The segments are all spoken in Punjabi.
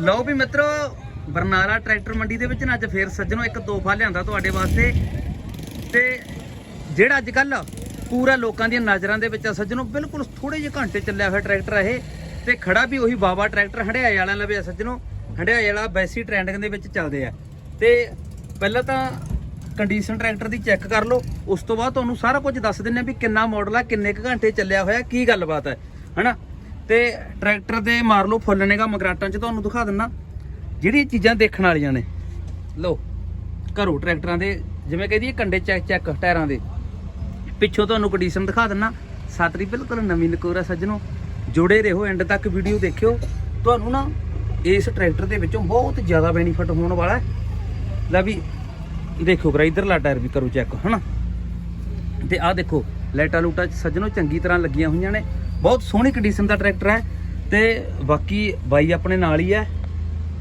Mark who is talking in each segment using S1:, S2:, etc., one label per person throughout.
S1: ਲਓ ਵੀ ਮਿੱਤਰੋ, ਬਰਨਾਲਾ ਟਰੈਕਟਰ ਮੰਡੀ ਦੇ ਵਿੱਚ ਨਾ ਅੱਜ ਫੇਰ ਸੱਜਣੋ ਇੱਕ ਤੋਹਫਾ ਲਿਆਂਦਾ ਤੁਹਾਡੇ ਵਾਸਤੇ। ਤੇ ਜਿਹੜਾ ਅੱਜ ਕੱਲ ਪੂਰਾ ਲੋਕਾਂ ਦੀਆਂ ਨਜ਼ਰਾਂ ਦੇ ਵਿੱਚ ਆ ਸੱਜਣੋ, ਬਿਲਕੁਲ ਥੋੜੇ ਜਿਹੇ ਘੰਟੇ ਚੱਲਿਆ ਹੋਇਆ ਟਰੈਕਟਰ ਇਹ। ਤੇ ਖੜਾ ਵੀ ਉਹੀ ਬਾਬਾ ਟਰੈਕਟਰ ਹੰਡਿਆਏ ਵਾਲਿਆਂ ਲਵੇ ਆ ਸੱਜਣੋ। ਹੰਡਿਆਏ ਵਾਲਾ ਵੈਸੀ ਟ੍ਰੈਂਡਿੰਗ ਦੇ ਵਿੱਚ ਚੱਲਦੇ ਆ। ਤੇ ਪਹਿਲਾਂ ਤਾਂ ਕੰਡੀਸ਼ਨ ਟਰੈਕਟਰ ਦੀ ਚੈੱਕ ਕਰ ਲਓ। ਉਸ ਤੋਂ ਬਾਅਦ ਤੁਹਾਨੂੰ ਸਾਰਾ ਕੁਝ ਦੱਸ ਦਿੰਨੇ ਆ ਵੀ ਕਿੰਨਾ ਮਾਡਲ ਆ, ਕਿੰਨੇ ਕੁ ਘੰਟੇ ਚੱਲਿਆ ਹੋਇਆ, ਕੀ ਗੱਲਬਾਤ ਹੈ ਹਨਾ? ਤੇ ਟਰੈਕਟਰ ਦੇ ਮਾਰ ਲਓ, ਫੁੱਲ ਨੇਗਾ ਮਗਰਾਟਾਂ 'ਚ, ਤੁਹਾਨੂੰ ਦਿਖਾ ਦਿੰਨਾ। ਜਿਹੜੀਆਂ ਚੀਜ਼ਾਂ ਦੇਖਣ ਵਾਲੀਆਂ ਨੇ, ਲਓ, ਘਰੋਂ ਟਰੈਕਟਰਾਂ ਦੇ, ਜਿਵੇਂ ਕਹਦੀ ਕੰਡੇ ਚੈੱਕ ਚੈੱਕ, ਟਾਇਰਾਂ ਦੇ। ਪਿੱਛੋਂ ਤੁਹਾਨੂੰ ਕੰਡੀਸ਼ਨ ਦਿਖਾ ਦਿੰਨਾ। ਸਾਤਰੀ, ਬਿਲਕੁਲ ਨਵੀਂ ਨਕੋਰ ਆ ਸੱਜਣੋ, ਜੁੜੇ ਰਹੋ ਐਂਡ ਤੱਕ ਵੀਡੀਓ ਦੇਖਿਓ। ਤੁਹਾਨੂੰ ਨਾ ਇਸ ਟਰੈਕਟਰ ਦੇ ਵਿੱਚੋਂ ਬਹੁਤ ਜ਼ਿਆਦਾ ਬੈਨੀਫਿਟ ਹੋਣ ਵਾਲਾ ਹੈ। ਲੈ ਵੀ, ਦੇਖੋ ਭਰਾ, ਇਧਰਲਾ ਟਾਇਰ ਵੀ ਕਰੋ ਚੈੱਕ, ਹਨਾ? ਤੇ ਆਹ ਦੇਖੋ, ਲਾਈਟਾਂ ਲੂਟਾਂ ਸੱਜਣੋ ਚੰਗੀ ਤਰ੍ਹਾਂ ਲੱਗੀਆਂ ਹੋਈਆਂ ਨੇ। ਬਹੁਤ ਸੋਹਣੀ ਕੰਡੀਸ਼ਨ ਦਾ ਟਰੈਕਟਰ ਹੈ ਤੇ ਬਾਕੀ ਬਾਈ ਆਪਣੇ ਨਾਲ ਹੀ ਹੈ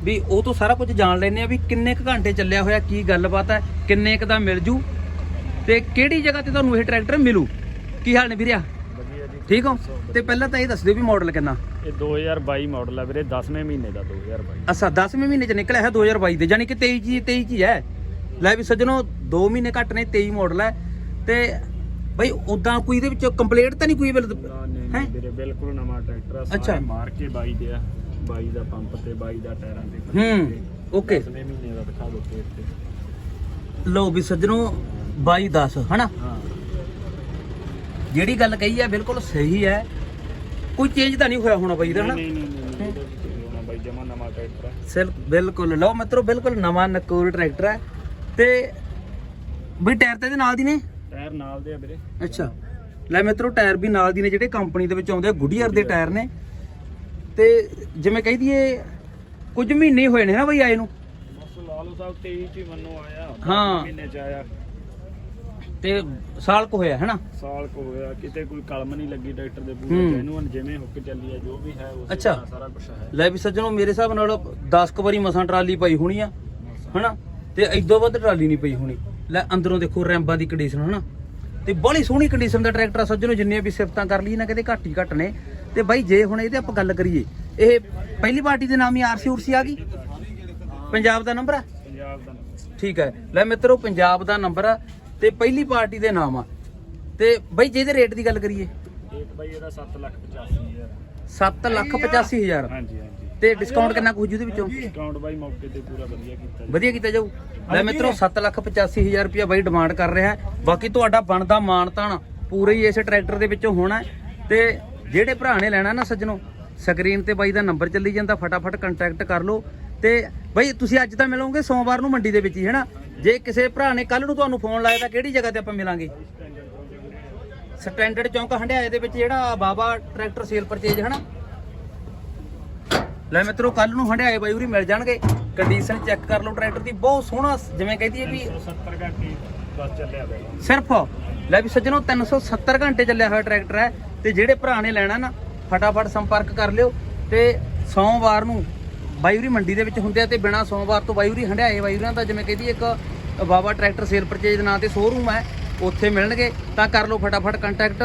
S1: ਵੀ ਉਹ ਤੋਂ ਸਾਰਾ ਕੁਝ ਜਾਣ ਲੈਨੇ ਆ ਵੀ ਕਿੰਨੇ ਕੁ ਘੰਟੇ ਚੱਲਿਆ ਹੋਇਆ ਕੀ ਗੱਲਬਾਤ ਹੈ ਕਿੰਨੇ ਕੁ ਦਾ ਮਿਲ ਜੂ ਤੇ ਕਿਹੜੀ ਜਗ੍ਹਾ ਤੇ ਤੁਹਾਨੂੰ ਇਹ ਟਰੈਕਟਰ ਮਿਲੂ? ਕੀ ਹਾਲ ਨੇ ਵੀਰਿਆ?
S2: ਜੀ।
S1: ਠੀਕ ਹੋ? ਤੇ ਪਹਿਲਾਂ ਤਾਂ ਇਹ ਦੱਸ ਦਿਓ ਵੀ ਮਾਡਲ ਕਿੰਨਾ।
S2: ਇਹ 2022 ਮਾਡਲ ਹੈ ਵੀਰੇ 10ਵੇਂ ਮਹੀਨੇ ਦਾ 2022
S1: ਅੱਛਾ 10ਵੇਂ ਮਹੀਨੇ ਚ ਨਿਕਲਿਆ ਹੈ 2022 ਦੇ ਯਾਨੀ ਕਿ 23 ਜੀ 23 ਚ ਹੀ ਲੈ ਵੀ ਸੱਜਣੋ 2 ਮਹੀਨੇ ਘੱਟ ਨੇ 23 ਮਾਡਲ ਹੈ। ਤੇ ਬਈ ਉਦਾਂ ਕੋਈ ਇਹਦੇ ਵਿੱਚ ਕੰਪਲੀਟ ਤਾਂ ਨਹੀਂ ਕੋਈ ਬਿਲ
S2: ਨਾ ਨਹੀਂ
S1: ਹੈਂ?
S2: ਵੀਰੇ ਬਿਲਕੁਲ ਨਵਾਂ ਟਰੈਕਟਰ ਆ
S1: ਅੱਛਾ।
S2: ਸਾਰੇ ਮਾਰ ਕੇ ਬਾਈ ਦੇ ਆ। ਬਾਈ ਦਾ ਪੰਪ ਤੇ ਬਾਈ ਦਾ ਟਾਇਰਾਂ ਤੇ
S1: ਹੂੰ, ਓਕੇ।
S2: 10ਵੇਂ ਮਹੀਨੇ ਦਾ ਦਿਖਾ ਦੋ ਪੇਟ ਤੇ
S1: ਲਓ ਵੀ ਸੱਜਣੋ 22 10 ਹਨਾ?
S2: ਹਾਂ।
S1: ਜਿਹੜੀ ਗੱਲ ਕਹੀ ਹੈ ਬਿਲਕੁਲ ਸਹੀ ਹੈ। ਕੋਈ ਚੇਂਜ ਤਾਂ ਨਹੀਂ ਹੋਇਆ ਹੋਣਾ ਬਈ ਇਹਦਾ ਹਨਾ?
S2: ਨਹੀਂ ਨਹੀਂ ਨਹੀਂ ਨਹੀਂ, ਇਹਦਾ ਵੀ ਹੋਣਾ ਬਾਈ ਜਮਾ ਨਵਾਂ ਟਰੈਕਟਰ ਹੈ
S1: ਸਿਲ ਬਿਲਕੁਲ। ਲਓ ਮਿੱਤਰੋ ਬਿਲਕੁਲ ਨਵਾਂ ਨਕੂਰ ਟਰੈਕਟਰ ਹੈ ਤੇ ਬਈ ਟਾਇਰ ਤਾਂ ਇਹਦੇ ਨਾਲ ਦੀ ਨੇ?
S2: ਟਾਇਰ ਨਾਲ ਦੇ ਆ ਵੀਰੇ।
S1: ਅੱਛਾ। ਲੈ ਮਿੱਤਰੋ ਟਾਇਰ ਵੀ ਨਾਲ ਦੀ ਨੇ ਜਿਹੜੇ ਕੰਪਨੀ ਦੇ ਵਿੱਚ ਆਉਂਦੇ ਆ ਗੁੱਡੀਅਰ ਦੇ ਟਾਇਰ ਨੇ। ਤੇ ਜਿਵੇਂ ਕਹਿ ਦਈਏ ਕੁਝ ਮਹੀਨੇ ਹੋਏ ਨੇ ਨਾ ਬਈ ਆਏ ਨੂੰ।
S2: ਬਸ ਲਾਲੋ ਸਾਹਿਬ 23 ਚ ਹੀ ਮੰਨੋ ਆਇਆ
S1: ਹਾਂ।
S2: ਮਹੀਨੇ ਚ ਆਇਆ।
S1: ਤੇ ਸਾਲ ਕੁ ਹੋਇਆ ਹੈਨਾ?
S2: ਸਾਲ ਕੋ ਹੋਇਆ ਕਿਤੇ ਕੋਈ ਕਲਮ ਨਹੀਂ ਲੱਗੀ ਟਰੈਕਟਰ ਦੇ। ਪੂਰੇ ਜੈਨੂਅਨ ਜਿਵੇਂ ਹੁੱਕ ਚੱਲੀ ਆ ਜੋ ਵੀ ਹੈ ਉਸੇ
S1: ਅੱਛਾ।
S2: ਸਾਰਾ ਕੁਝ ਹੈ।
S1: ਲੈ ਵੀ ਸੱਜਣੋ ਮੇਰੇ ਹਿਸਾਬ ਨਾਲ 10 ਕੁ ਵਾਰੀ ਮਸਾਂ ਟਰਾਲੀ ਪਈ ਹੋਣੀ ਆ ਹਨਾ? ਤੇ ਇਦੋਂ ਵੱਧ ਟਰਾਲੀ ਨਹੀਂ ਪਈ ਹੋਣੀ। ਲੈ ਅੰਦਰੋਂ ਦੇਖੋ ਰੈਂਬਾਂ ਦੀ ਕੰਡੀਸ਼ਨ ਹਨਾ? ਤੇ ਬੜੀ ਸੋਹਣੀ ਕੰਡੀਸ਼ਨ ਦਾ ਟਰੈਕਟਰ ਆ ਸੱਜਣੋ ਜਿੰਨੀਆਂ ਵੀ ਸਿਫਤਾਂ ਕਰ ਲਈ ਨਾ ਕਿਤੇ ਘੱਟ ਹੀ ਘੱਟ ਨੇ। ਤੇ ਬਾਈ ਜੇ ਹੁਣ ਇਹਦੇ ਆਪਾਂ ਗੱਲ ਕਰੀਏ ਇਹ ਪਹਿਲੀ ਪਾਰਟੀ ਦੇ ਨਾਮ ਹੀ ਆਰਸੀ ਉਰਸੀ ਆ ਗਈ? ਪੰਜਾਬ ਦਾ ਨੰਬਰ ਆ?
S2: ਪੰਜਾਬ ਦਾ ਨਾਮ।
S1: ਠੀਕ ਹੈ। ਲੈ ਮਿੱਤਰੋ ਪੰਜਾਬ ਦਾ ਨੰਬਰ ਆ ਤੇ ਪਹਿਲੀ ਪਾਰਟੀ ਦੇ ਨਾਮ ਆ। ਤੇ ਬਾਈ ਜੇ ਇਹਦੇ ਰੇਟ ਦੀ ਗੱਲ ਕਰੀਏ?
S2: ਰੇਟ ਬਾਈ ਇਹਦਾ 7 ਲੱਖ 85 ਹਜ਼ਾਰ।
S1: 7 ਲੱਖ 85 ਹਜ਼ਾਰ।
S2: ਹਾਂਜੀ ਹਾਂਜੀ।
S1: ਤੇ ਡਿਸਕਾਊਂਟ ਕਿੰਨਾ ਕੁ ਹੋ ਜੂ ਇਹਦੇ ਵਿੱਚੋਂ?
S2: ਡਿਸਕਾਊਂਟ ਬਾਈ ਮੌਕੇ ਤੇ ਪੂਰਾ ਵਧੀਆ ਕੀਤਾ ਜੀ।
S1: ਵਧੀਆ ਕੀਤਾ ਜਾਊ। ਲੈ ਮਿੱਤਰੋ 785000 ਰੁਪਇਆ ਬਾਈ ਡਿਮਾਂਡ ਕਰ ਰਿਹਾ ਹੈ। ਬਾਕੀ ਤੁਹਾਡਾ ਬਣਦਾ ਮਾਨਤਾਨ ਪੂਰੇ ਹੀ ਇਸ ਟਰੈਕਟਰ ਦੇ ਵਿੱਚੋਂ ਹੋਣਾ ਹੈ। ਤੇ ਜਿਹੜੇ ਭਰਾ ਨੇ ਲੈਣਾ ਨਾ ਸੱਜਣੋ ਸਕਰੀਨ ਤੇ ਬਾਈ ਦਾ ਨੰਬਰ ਚੱਲੀ ਜਾਂਦਾ ਫਟਾਫਟ ਕੰਟੈਕਟ ਕਰ ਲਓ। ਤੇ ਬਾਈ ਤੁਸੀਂ ਅੱਜ ਤਾਂ ਮਿਲੋਗੇ ਸੋਮਵਾਰ ਨੂੰ ਮੰਡੀ ਦੇ ਵਿੱਚ ਹੀ ਹੈਨਾ ਜੇ ਕਿਸੇ ਭਰਾ ਨੇ ਕੱਲ ਨੂੰ ਤੁਹਾਨੂੰ ਫੋਨ ਲਾਇਆ ਤਾਂ ਕਿਹੜੀ ਜਗ੍ਹਾ ਤੇ ਆਪਾਂ ਮਿਲਾਂਗੇ? ਸਟੈਂਡਰਡ ਚੌਂਕ। ਹੰਡਿਆਏ ਦੇ ਵਿੱਚ ਜਿਹੜਾ ਬਾਬਾ ਟਰੈਕਟਰ ਸੇਲ ਪਰਚੇਜ ਹੈਨਾ ਲੈ ਮਿੱਤਰੋ ਕੱਲ ਨੂੰ ਹੰਡਿਆਏ ਬਾਈ ਉਰੀ ਮਿਲ ਜਾਣਗੇ। ਕੰਡੀਸ਼ਨ ਚੈੱਕ ਕਰ ਲਓ ਟਰੈਕਟਰ ਦੀ। ਬਹੁਤ ਸੋਹਣਾ ਜਿਵੇਂ ਕਹਿੰਦੀ ਹੈ ਵੀ
S2: 70 ਘੰਟੇ ਬਸ ਚੱਲਿਆ ਬਾਈ
S1: ਸਿਰਫ ਲੈ ਵੀ ਸੱਜਣੋ 370 ਘੰਟੇ ਚੱਲਿਆ ਹੋਇਆ ਟਰੈਕਟਰ ਹੈ। ਤੇ ਜਿਹੜੇ ਭਰਾ ਨੇ ਲੈਣਾ ਨਾ ਫਟਾਫਟ ਸੰਪਰਕ ਕਰ ਲਿਓ। ਤੇ ਸੋਮਵਾਰ ਨੂੰ ਬਾਈਉਰੀ ਮੰਡੀ ਦੇ ਵਿੱਚ ਹੁੰਦੇ ਆ ਤੇ ਬਿਨਾ ਸੋਮਵਾਰ ਤੋਂ ਬਾਈਉਰੀ ਹੰਡਿਆਏ ਬਾਈਉਰੀਆਂ ਦਾ ਜਿਵੇਂ ਕਹਿੰਦੀ ਇੱਕ ਬਾਬਾ ਟਰੈਕਟਰ ਸੇਲ ਪਰਚੇਜ ਦੇ ਨਾਂ ਤੇ ਸ਼ੋਰੂਮ ਹੈ ਉੱਥੇ ਮਿਲਣਗੇ। ਤਾਂ ਕਰ ਲਓ ਫਟਾਫਟ ਕੰਟੈਕਟ